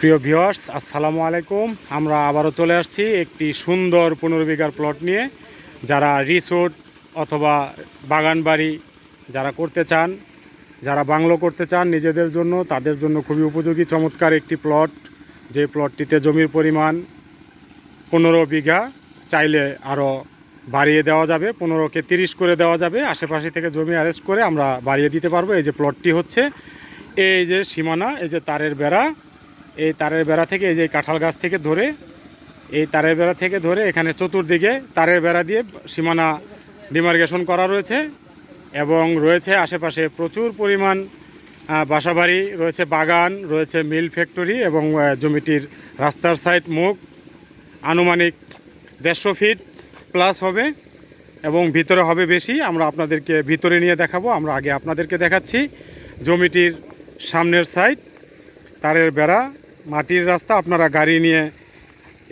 প্রিয় ভিউয়ার্স, আসসালামু আলাইকুম। আমরা আবারও চলে আসছি একটি সুন্দর পনেরো বিঘার প্লট নিয়ে। যারা রিসোর্ট অথবা বাগান বাড়ি যারা করতে চান, যারা বাংলো করতে চান নিজেদের জন্য, তাদের জন্য খুবই উপযোগী, চমৎকার একটি প্লট যে প্লটটিতে জমির পরিমাণ পনেরো বিঘা চাইলে আরও বাড়িয়ে দেওয়া যাবে, পনেরোকে তিরিশ করে দেওয়া যাবে। আশেপাশে থেকে জমি অ্যারেস্ট করে আমরা বাড়িয়ে দিতে পারব। এই যে প্লটটি হচ্ছে, এই যে সীমানা, এই যে তারের বেড়া এই তারের বেড়া থেকে, এই যে কাঁঠাল গাছ থেকে ধরে, এই তারের বেড়া থেকে ধরে এখানে চতুর্দিকে তারের বেড়া দিয়ে সীমানা ডিমার্গেশন করা রয়েছে এবং রয়েছে আশেপাশে প্রচুর পরিমাণ বাসাবাড়ি, রয়েছে বাগান, রয়েছে মিল ফ্যাক্টরি এবং জমিটির রাস্তার সাইড মুখ, আনুমানিক দেড়শো ফিট প্লাস হবে এবং ভিতরে হবে বেশি। আমরা আপনাদেরকে ভিতরে নিয়ে দেখাবো, আমরা আগে আপনাদেরকে দেখাচ্ছি জমিটির সামনের সাইড, তারের বেড়া। মাটির রাস্তা আপনারা গাড়ি নিয়ে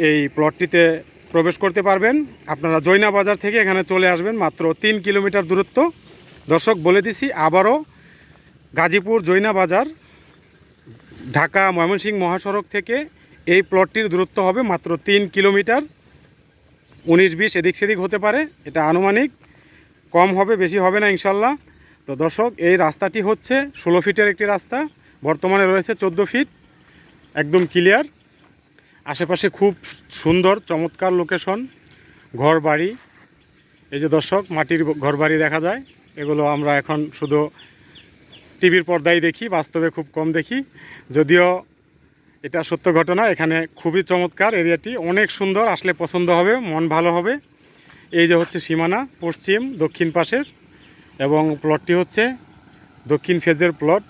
এই প্লটটিতে প্রবেশ করতে পারবেন। আপনারা জৈনা বাজার থেকে এখানে চলে আসবেন, মাত্র তিন কিলোমিটার দূরত্ব। দর্শক, বলে দিছি, আবারও গাজীপুর জৈনা বাজার, ঢাকা ময়মনসিংহ মহাসড়ক থেকে এই প্লটটির দূরত্ব হবে মাত্র তিন কিলোমিটার। উনিশ, বিশ এদিক সেদিক হতে পারে, এটা আনুমানিক। কম হবে, বেশি হবে না, ইনশাল্লাহ। তো দর্শক, এই রাস্তাটি হচ্ছে ষোলো ফিটের একটি রাস্তা, বর্তমানে রয়েছে চোদ্দ ফিট। একদম ক্লিয়ার আশেপাশে খুব সুন্দর, চমৎকার লোকেশন ঘর বাড়ি। এই যে দর্শক, মাটির ঘর বাড়ি দেখা যায়। এগুলো আমরা এখন শুধু টিভির পর্দায় দেখি, বাস্তবে খুব কম দেখি। যদিও এটা সত্য ঘটনা, এখানে খুবই চমৎকার এরিয়াটি। অনেক সুন্দর, আসলে পছন্দ হবে, মন ভালো হবে। এই যে হচ্ছে সীমানা, পশ্চিম, দক্ষিণ পাশের, এবং প্লটটি হচ্ছে দক্ষিণ ফেজের প্লট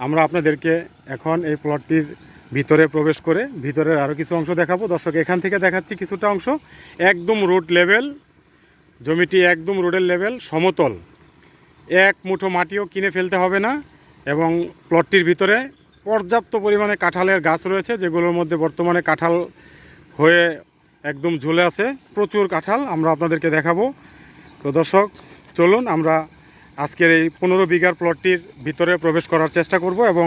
আমরা আপনাদেরকে এখন এই প্লটটির ভিতরে প্রবেশ করে ভিতরের আরও কিছু অংশ দেখাবো। দর্শক, এখান থেকে দেখাচ্ছি কিছুটা অংশ। একদম রোড লেভেল, জমিটি একদম রোডের লেভেল, সমতল। এক মুঠো মাটিও কিনে ফেলতে হবে না এবং প্লটটির ভিতরে পর্যাপ্ত পরিমাণে কাঁঠালের গাছ রয়েছে, যেগুলোর মধ্যে বর্তমানে কাঁঠাল হয়ে একদম ঝুলে আছে। প্রচুর কাঁঠাল আমরা আপনাদেরকে দেখাবো। তো দর্শক, চলুন আমরা আজকের এই পনেরো বিঘার প্লটটির ভিতরে প্রবেশ করার চেষ্টা করব এবং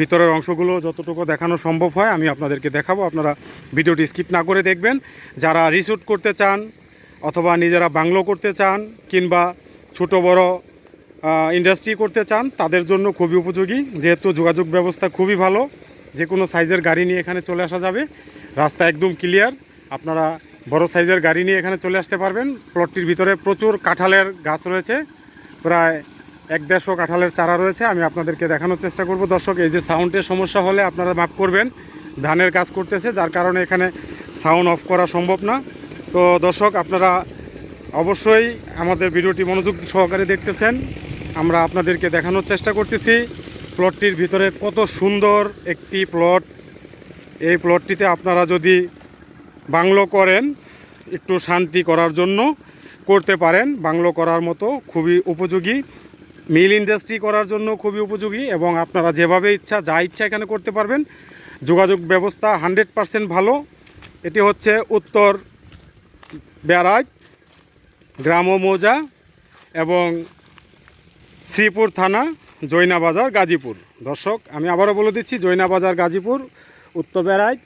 ভিতরের অংশগুলো যতটুকু দেখানো সম্ভব হয় আমি আপনাদেরকে দেখাবো। আপনারা ভিডিওটি স্কিপ না করে দেখবেন। যারা রিসুট করতে চান অথবা নিজেরা বাংলো করতে চান কিংবা ছোট বড় ইন্ডাস্ট্রি করতে চান, তাদের জন্য খুবই উপযোগী। যেহেতু যোগাযোগ ব্যবস্থা খুবই ভালো, যে কোনো সাইজের গাড়ি নিয়ে এখানে চলে আসা যাবে। রাস্তা একদম ক্লিয়ার আপনারা বড় সাইজের গাড়ি নিয়ে এখানে চলে আসতে পারবেন। প্লটটির ভিতরে প্রচুর কাঁঠালের গাছ রয়েছে। প্রায় এক দেড়শো কাঁঠালের চারা রয়েছে, আমি আপনাদেরকে দেখানোর চেষ্টা করব। দর্শক, এই যে সাউন্ডের সমস্যা হলে আপনারা মাফ করবেন, ধানের কাজ করতেছে, যার কারণে এখানে সাউন্ড অফ করা সম্ভব না। তো দর্শক, আপনারা অবশ্যই আমাদের ভিডিওটি মনোযোগ সহকারে দেখতেছেন। আমরা আপনাদেরকে দেখানোর চেষ্টা করতেছি প্লটটির ভিতরে কত সুন্দর একটি প্লট এই প্লটটিতে আপনারা যদি বাংলো করেন, একটু শান্তি করার জন্য। করতে পারেন, বাংলো করার মতো খুবই উপযোগী। মিল ইন্ডাস্ট্রি করার জন্য খুবই উপযোগী এবং আপনারা যেভাবে ইচ্ছা, যা ইচ্ছা এখানে করতে পারবেন। যোগাযোগ ব্যবস্থা হান্ড্রেড পারসেন্ট ভালো। এটি হচ্ছে উত্তর ব্যারাজ, গ্রাম মৌজা এবং শ্রীপুর থানা, জৈনা বাজার, গাজীপুর। দর্শক, আমি আবারও বলে দিচ্ছি, জৈনা বাজার, গাজীপুর, উত্তর বেড়াই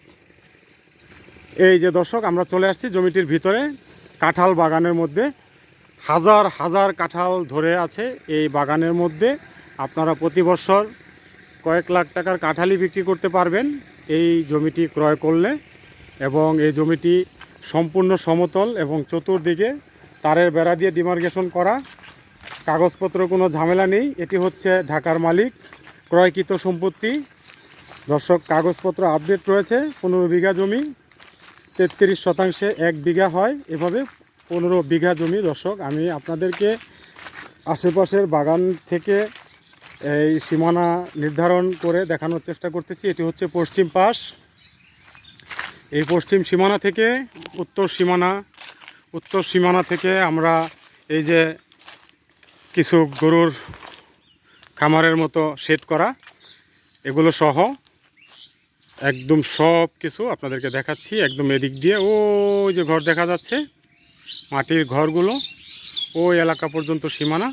এই যে দর্শক, আমরা চলে আসছি জমিটির ভিতরে। কাঁঠাল বাগানের মধ্যে, হাজার হাজার কাঁঠাল ধরে আছে এই বাগানের মধ্যে। আপনারা প্রতি বছর কয়েক লাখ টাকার কাঁঠালই বিক্রি করতে পারবেন এই জমিটি ক্রয় করলে এবং এই জমিটি সম্পূর্ণ সমতল এবং চতুর্দিকে তারের বেড়া দিয়ে ডিমার্গেশন করা। কাগজপত্র কোনো ঝামেলা নেই, এটি হচ্ছে ঢাকার মালিক ক্রয়কৃত সম্পত্তি। দর্শক, কাগজপত্র আপডেট রয়েছে, পনেরো বিঘা জমি। তেত্রিশ শতাংশে এক বিঘা হয়। এভাবে পনেরো বিঘা জমি দর্শক, আমি আপনাদেরকে আশেপাশের বাগান থেকে এই সীমানা নির্ধারণ করে দেখানোর চেষ্টা করতেছি। এটি হচ্ছে পশ্চিম পাশ। এই পশ্চিম সীমানা থেকে উত্তর সীমানা উত্তর সীমানা থেকে আমরা এই যে কিছু গরুর খামারের মতো সেট করা, এগুলো সহ একদম সব কিছু আপনাদেরকে দেখাচ্ছি, একদম এদিক দিয়ে। ওই যে ঘর দেখা যাচ্ছে, মাটির ঘরগুলো, ওই এলাকা পর্যন্ত সীমানা,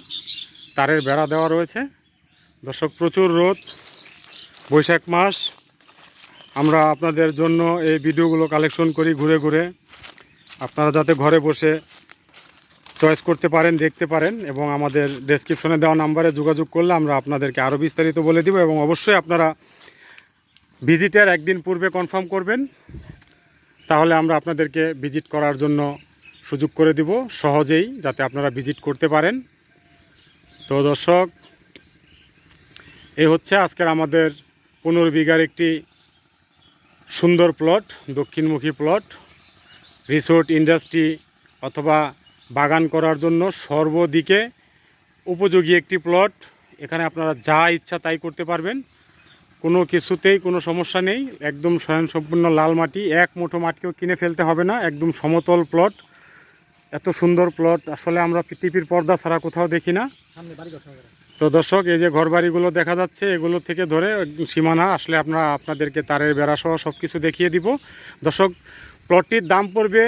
তারের বেড়া দেওয়া রয়েছে। দর্শক, প্রচুর রোদ, বৈশাখ মাস। আমরা আপনাদের জন্য এই ভিডিওগুলো কালেকশন করি ঘুরে ঘুরে। আপনারা যাতে ঘরে বসে চয়েস করতে পারেন, দেখতে পারেন এবং আমাদের ডেসক্রিপশনে দেওয়া নাম্বারে যোগাযোগ করলে আমরা আপনাদেরকে আরও বিস্তারিত বলে দিব এবং অবশ্যই আপনারা ভিজিটের একদিন পূর্বে কনফার্ম করবেন। তাহলে আমরা আপনাদেরকে ভিজিট করার জন্য সুযোগ করে দিব। সহজেই যাতে আপনারা ভিজিট করতে পারেন। তো দর্শক, এই হচ্ছে আজকের আমাদের পনেরো বিঘার একটি সুন্দর প্লট দক্ষিণমুখী প্লট রিসোর্ট ইন্ডাস্ট্রি অথবা বাগান করার জন্য সর্বদিকে উপযোগী একটি প্লট এখানে আপনারা যা ইচ্ছা তাই করতে পারবেন। কোনো কিছুতেই কোনো সমস্যা নেই একদম স্বয়ংসম্পূর্ণ লাল মাটি এক মুঠো মাটিও কিনে ফেলতে হবে না একদম সমতল প্লট এত সুন্দর প্লট আসলে আমরা পৃথিবীর পর্দা ছাড়া কোথাও দেখি না। তো দর্শক এই যে ঘরবাড়িগুলো দেখা যাচ্ছে এগুলো থেকে ধরে একদম সীমানা আসলে আপনারা আপনাদেরকে তারের বেড়া সহ সব কিছু দেখিয়ে দিব। দর্শক প্লটটির দাম পড়বে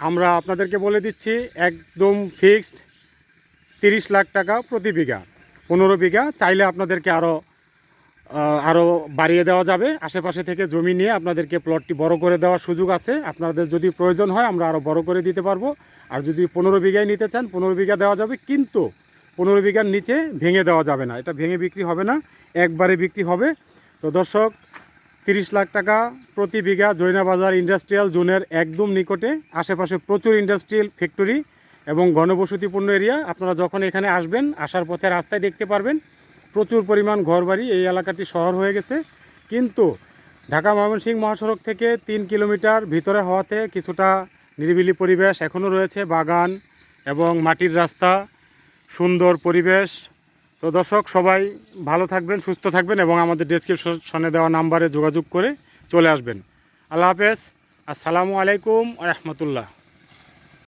আমরা আপনাদেরকে বলে দিচ্ছি একদম ফিক্সড তিরিশ লাখ টাকা প্রতি বিঘা পনেরো বিঘা চাইলে আপনাদেরকে আরও আরও বাড়িয়ে দেওয়া যাবে। আশেপাশে থেকে জমি নিয়ে আপনাদেরকে প্লটটি বড় করে দেওয়ার সুযোগ আছে। আপনাদের যদি প্রয়োজন হয়, আমরা আরও বড় করে দিতে পারব। আর যদি পনেরো বিঘায় নিতে চান, পনেরো বিঘা দেওয়া যাবে, কিন্তু পনেরো বিঘার নিচে ভেঙে দেওয়া যাবে না। এটা ভেঙে বিক্রি হবে না, একবারে বিক্রি হবে। তো দর্শক, তিরিশ লাখ টাকা প্রতি বিঘা জৈনাবাজার ইন্ডাস্ট্রিয়াল জোনের একদম নিকটে। আশেপাশে প্রচুর ইন্ডাস্ট্রিয়াল ফ্যাক্টরি এবং ঘনবসতিপূর্ণ এরিয়া। আপনারা যখন এখানে আসবেন, আসার পথে রাস্তায় দেখতে পারবেন। প্রচুর পরিমাণ ঘরবাড়ি এই এলাকাটি শহর হয়ে গেছে। কিন্তু ঢাকা ময়মনসিংহ মহাসড়ক থেকে তিন কিলোমিটার ভিতরে হওয়াতে কিছুটা নিরিবিলি পরিবেশ এখনও রয়েছে। বাগান এবং মাটির রাস্তা, সুন্দর পরিবেশ। তো দর্শক, সবাই ভালো থাকবেন, সুস্থ থাকবেন এবং আমাদের ডেসক্রিপশনে দেওয়া নাম্বারে যোগাযোগ করে চলে আসবেন। আল্লাহ হাফেজ। আসসালামু আলাইকুম রহমতুল্লাহ।